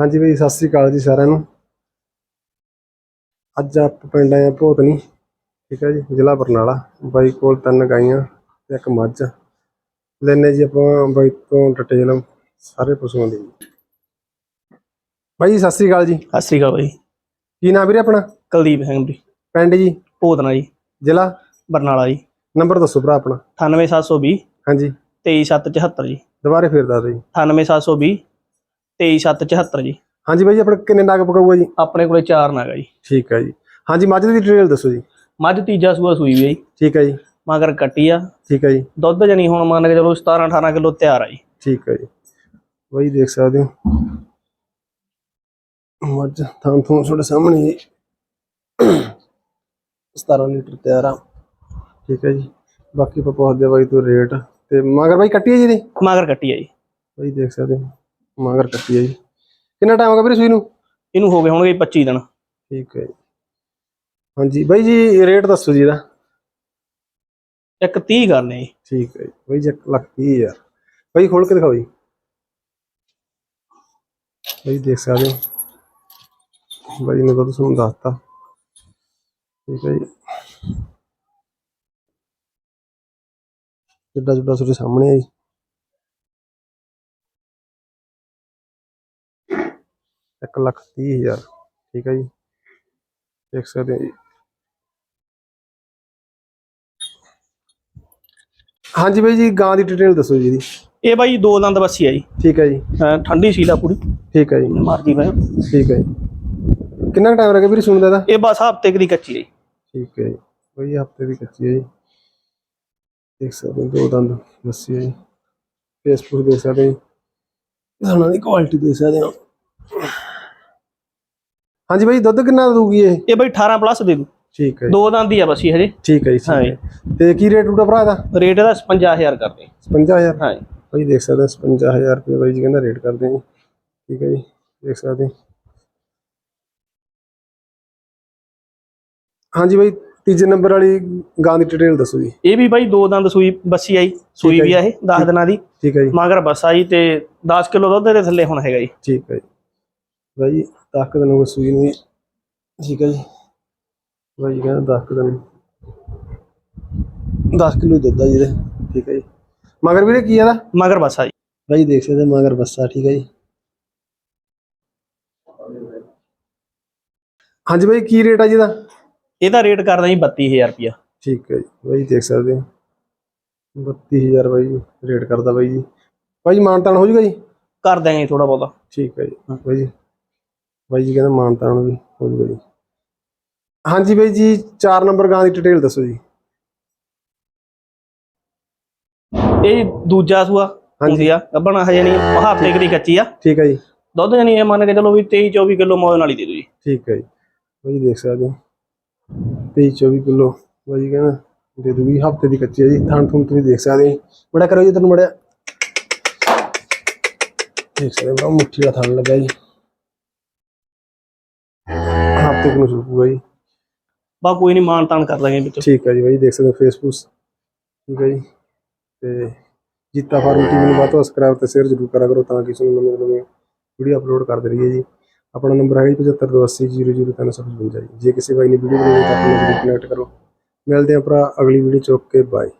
ਹਾਂਜੀ ਬਈ ਸਤਿ ਸ੍ਰੀ ਅਕਾਲ ਜੀ ਸਾਰਿਆਂ ਨੂੰ। ਅੱਜ ਆਪਾਂ ਪਿੰਡ ਆਏ ਆ ਭੋਤਨੀ ਠੀਕ ਹੈ ਜੀ ਜ਼ਿਲ੍ਹਾ ਬਰਨਾਲਾ। ਬਾਈ ਕੋਲ ਤਿੰਨ ਗਾਈਆਂ ਤੇ ਇੱਕ ਮੱਝ। ਲੈਨੇ ਜੀ ਆਪਾਂ ਬਾਈ ਤੋਂ ਡਿਟੇਲ ਸਾਰੇ ਪਸ਼ੂਆਂ ਦੀ। ਬਾਈ ਜੀ, ਸਤਿ ਸ੍ਰੀ ਅਕਾਲ ਜੀ। ਸਤਿ ਸ੍ਰੀ ਅਕਾਲ ਬਾਈ। ਕੀ ਨਾਮ ਵੀਰੇ ਆਪਣਾ? ਕੁਲਦੀਪ ਸਿੰਘ ਜੀ। ਪਿੰਡ ਜੀ? ਭੋਤਨਾ ਜੀ। ਜ਼ਿਲ੍ਹਾ? ਬਰਨਾਲਾ ਜੀ। ਨੰਬਰ ਦੱਸੋ ਭਰਾ ਆਪਣਾ। 98720 ਹਾਂਜੀ। 23774 ਜੀ। ਦੁਬਾਰੇ ਫੇਰ ਦੱਸ ਦਿਓ ਜੀ। 98720 23774 ਜੀ। ਹਾਂਜੀ ਬਾਈ ਜੀ ਆਪਣਾ ਕਿੰਨੇ ਨਾਗ ਪਕਾਊਗਾ ਜੀ? ਆਪਣੇ ਕੋਲੇ ਚਾਰ ਨਾਗਾ ਜੀ। ਠੀਕ ਹੈ ਜੀ। ਹਾਂਜੀ ਮੱਝ ਦੀ ਡਿਟੇਲ ਦੱਸੋ ਜੀ। ਮੱਝ ਤੀਜਾ ਸੂਆ ਸੂਈ ਵੀ ਆ ਜੀ। ਠੀਕ ਹੈ ਜੀ। ਮਗਰ ਕੱਟੀ ਆ। ਠੀਕ ਹੈ ਜੀ। ਦੁੱਧ ਜਣੀ ਹੁਣ ਮੰਨ ਕੇ ਚਲੋ 17 18 ਕਿਲੋ ਤਿਆਰ ਆ ਜੀ। ਠੀਕ ਹੈ ਜੀ। ਬਾਈ ਦੇਖ ਸਕਦੇ ਹੋ। ਮੱਝ ਥਾਂ ਥੋਂ ਤੁਹਾਡੇ ਸਾਹਮਣੇ ਹੀ 17 ਲੀਟਰ ਤਿਆਰ ਆ। ਠੀਕ ਹੈ ਜੀ। ਬਾਕੀ ਆਪਾਂ ਪੁੱਛਦੇ ਬਾਈ ਤੋਂ ਰੇਟ। ਤੇ ਮਗਰ ਬਾਈ ਕੱਟੀ ਹੈ ਜੀ ਦੀ ਮਗਰ ਕੱਟੀ ਆ ਜੀ। ਬਾਈ ਦੇਖ ਸਕਦੇ ਹੋ। ਮਗਰ ਕੱਟੀ ਹੈ ਜੀ। ਕਿੰਨਾ ਟਾਈਮ ਹੋ ਗਿਆ ਵੀਰੇ ਸੂਈ ਨੂੰ? ਇਹਨੂੰ ਹੋ ਗਏ ਹੋਣਗੇ 25 ਦਿਨ। ਠੀਕ ਹੈ ਜੀ। ਹਾਂਜੀ ਬਾਈ ਜੀ ਰੇਟ ਦੱਸੋ ਜੀ ਇਹਦਾ। ਇੱਕ 30 ਕਰਨੇ ਜੀ। ਠੀਕ ਹੈ ਜੀ। ਬਾਈ ਜੀ 1 ਲੱਖ ਹਜ਼ਾਰ। ਬਾਈ ਖੋਲ ਕੇ ਦਿਖਾਓ ਜੀ। ਬਾਈ ਦੇਖ ਸਕਦੇ ਹੋ। ਬਾਈ ਨੇ ਤਾਂ ਤੁਹਾਨੂੰ ਦੱਸਤਾ। ਠੀਕ ਹੈ ਜੀ। ਜਿੱਡਾ ਜਿੱਡਾ ਤੁਹਾਡੇ ਸਾਹਮਣੇ ਹੈ ਜੀ। ਇੱਕ ਲੱਖ ਤੀਹ ਹਜ਼ਾਰ। ਠੀਕ ਹੈ ਜੀ। ਦੇਖ ਸਕਦੇ ਹੋ ਜੀ। ਹਾਂਜੀ ਬਾਈ ਜੀ ਗਾਂ ਦੀ ਡਿਟੇਲ ਦੱਸੋ ਜੀ ਇਹਦੀ। ਇਹ ਬਾਈ ਦੋ ਦੰਦ ਬੱਸੀ ਆ ਜੀ। ਠੀਕ ਹੈ ਜੀ। ਅਹ ਠੰਡੀ ਸੀਲਾ ਪੂਰੀ। ਠੀਕ ਹੈ ਜੀ। ਮਰਜ਼ੀ ਬੈ ਠੀਕ ਹੈ ਜੀ। ਕਿੰਨਾ ਟਾਈਮ ਲੱਗਾ ਵੀਰੇ ਸੁਣਦਾ ਇਹਦਾ? ਇਹ ਬਸ ਹਫ਼ਤੇ ਕੁ ਦੀ ਕੱਚੀ ਆ ਜੀ। ਠੀਕ ਹੈ ਜੀ। ਬਈ ਹਫ਼ਤੇ ਦੀ ਕੱਚੀ ਹੈ ਜੀ। ਦੇਖ ਸਕਦੇ ਹੋ ਦੋ ਦੰਦ ਲੱਸੀ ਹੈ ਜੀ। ਫੇਸਬੁੱਕ ਦੇਖ ਸਕਦੇ ਹੋ ਜੀ। ਉਹਨਾਂ ਦੀ ਕੁਆਲਿਟੀ ਦੇਖ ਸਕਦੇ ਹੋ। ਹਾਂਜੀ ਬਾਈ ਦੁੱਧ ਕਿੰਨਾ ਦਊਗੀ ਇਹ? ਇਹ ਬਾਈ 18 ਪਲੱਸ ਦੇ ਦੂ ਠੀਕ ਹੈ ਜੀ। ਦੋ ਦੰਦ ਆ ਬੱਸੀ ਹਜੇ। ਠੀਕ ਹੈ ਜੀ ਠੀਕ ਹੈ। ਤੇ ਕੀ ਰੇਟ ਉਡਾ ਭਰਾ ਇਹਦਾ? ਰੇਟ ਇਹਦਾ 55000 ਕਰਦੇ 55000 ਹਾਂ ਜੀ। ਦੇਖ ਸਕਦੇ ਹੋ 55000 ਰੁਪਏ ਬਾਈ ਜੀ ਕਹਿੰਦਾ ਰੇਟ ਕਰਦੇ ਜੀ। ਠੀਕ ਹੈ ਜੀ ਦੇਖ ਸਕਦੇ ਹੋ। ਹਾਂਜੀ ਬਾਈ ਤੀਜੇ ਨੰਬਰ ਵਾਲੀ ਗਾਂ ਦੀ ਡਿਟੇਲ ਦੱਸੋ ਜੀ। ਇਹ ਵੀ ਬਾਈ ਦੋ ਦੰਦ ਸੂਈ ਬੱਸੀ ਆਈ ਸੂਈ ਹੈ ਵੀ ਆ ਇਹ 10 ਦਿਨਾਂ ਦੀ। ਠੀਕ ਹੈ ਜੀ। ਮਗਰ ਬੱਸ ਆਈ ਤੇ 10 ਕਿਲੋ ਦੁੱਧ ਦੇ ਥੱਲੇ ਹੁਣ ਹੈਗਾ ਜੀ। ਠੀਕ ਹੈ ਜੀ। ਬਾਈ 10 ਕੁ ਦਿਨ ਹੋ ਗਏ ਸੂਈ ਨੂੰ ਜੀ। ਠੀਕ ਹੈ ਜੀ। ਬਾਈ ਕਹਿੰਦਾ 10 ਕੁ ਦਿਨ। 10 ਕਿਲੋ ਦੁੱਧ ਆ ਜੀ ਇਹਦੇ। ਠੀਕ ਹੈ ਜੀ। ਮਗਰ ਵੀਰੇ ਕੀ ਆਦਾ ਮਗਰ ਬੱਸ ਆਈ ਬਾਈ ਦੇਖ ਸਕਦੇ ਮਗਰ ਬੱਸਾ ਠੀਕ ਹੈ ਜੀ। ਹਾਂਜੀ ਬਾਈ ਕੀ ਰੇਟ ਆ ਜੀ ਇਹਦਾ? ਇਹਦਾ ਰੇਟ ਕਰਦਾ ਜੀ 32000 ਰੁਪਿਆ ਠੀਕ ਹੈ ਜੀ। ਬਾਈ ਦੇਖ ਸਕਦੇ ਹੋ 32000 ਬਾਈ ਜੀ ਰੇਟ ਕਰਦਾ ਬਾਈ ਜੀ। ਬਾਈ ਜੀ ਮਾਨਤਾਨ ਹੋ ਜੂਗਾ ਜੀ? ਕਰ ਦਾਂਗੇ ਥੋੜਾ ਬਹੁਤਾ। ਠੀਕ ਹੈ ਜੀ। ਬਾਈ ਜੀ ਬਾਈ ਜੀ ਕਹਿੰਦਾ ਮਾਨਤਾਨ ਵੀ ਹੋ ਜੂਗਾ ਜੀ। ਹਾਂਜੀ ਬਾਈ ਜੀ 4 ਨੰਬਰ ਗਾਂ ਦੀ ਡਿਟੇਲ ਦੱਸੋ ਜੀ। ਇਹ ਦੂਜਾ ਸੂਆ ਹੁੰਦੀ ਆ। ਗੱਬਣਾ ਹਜੇ ਨਹੀਂ ਹਫ਼ਤੇ ਦੀ ਕੱਚੀ ਆ। ਠੀਕ ਹੈ ਜੀ। ਦੁੱਧ ਜਣੀ ਇਹ ਮੰਨ ਕੇ ਚਲੋ ਵੀ 23 24 ਕਿਲੋ ਮੌਜ ਨਾਲ ਹੀ ਦੇ ਦੂ ਜੀ। ਠੀਕ ਹੈ ਜੀ। ਬਾਈ ਦੇਖ ਸਕਦੇ ਹੋ। 23 24 ਕਿਲੋ ਬਾਈ ਜੀ ਕਹਿੰਦਾ ਦੇ ਦੂਗੀ ਹਫ਼ਤੇ ਦੀ ਕੱਚੀ ਹੈ ਜੀ। ਥਾਂ ਥੁਣ ਤੁਸੀਂ ਦੇਖ ਸਕਦੇ ਹੋ। ਬੜਾ ਕਰੋ ਜੀ ਤੈਨੂੰ ਬੜਿਆ ਦੇਖ ਸਕਦੇ ਹੋ ਬੜਾ ਮੁੱਠੀ ਦਾ ਥਣ ਲੱਗਾ ਜੀ। ਹਫ਼ਤੇ ਨੂੰ ਸੁਕੂਗਾ ਜੀ। ਬਾ ਕੋਈ ਨਹੀਂ ਮਾਨ ਤਾਨ ਕਰ ਦਾਂਗੇ ਵਿੱਚ ਠੀਕ ਹੈ ਜੀ ਬਾਈ ਦੇਖ ਸਕਦੇ ਹੋ ਫੇਸਬੁੱਕ ਠੀਕ ਹੈ ਜੀ। ਤੇ ਜੀਤਾ ਫਾਰਮ ਟੀਵੀ ਨੂੰ ਵੱਧ ਤੋਂ ਸਬਸਕ੍ਰਾਈਬ ਤੇ ਸ਼ੇਅਰ ਜ਼ਰੂਰ ਕਰਿਆ ਕਰੋ ਤਾਂ ਕਿ ਤੁਹਾਨੂੰ ਨਵੇਂ ਨਵੇਂ ਵੀਡੀਓ ਅਪਲੋਡ ਕਰਦੇ ਰਹੀਏ ਜੀ। ਆਪਣਾ ਨੰਬਰ ਹੈ 7528000355 ਜੀ। ਜੇ ਕਿਸੇ ਬਾਈ ਨੇ ਵੀਡੀਓ ਬਣਾਉਣੀ ਤਾਂ ਆਪਣੇ ਕਨੈਕਟ ਕਰੋ। ਮਿਲਦੇ ਹਾਂ ਭਰਾ ਅਗਲੀ ਵੀਡੀਓ ਚ ਓਕੇ ਬਾਏ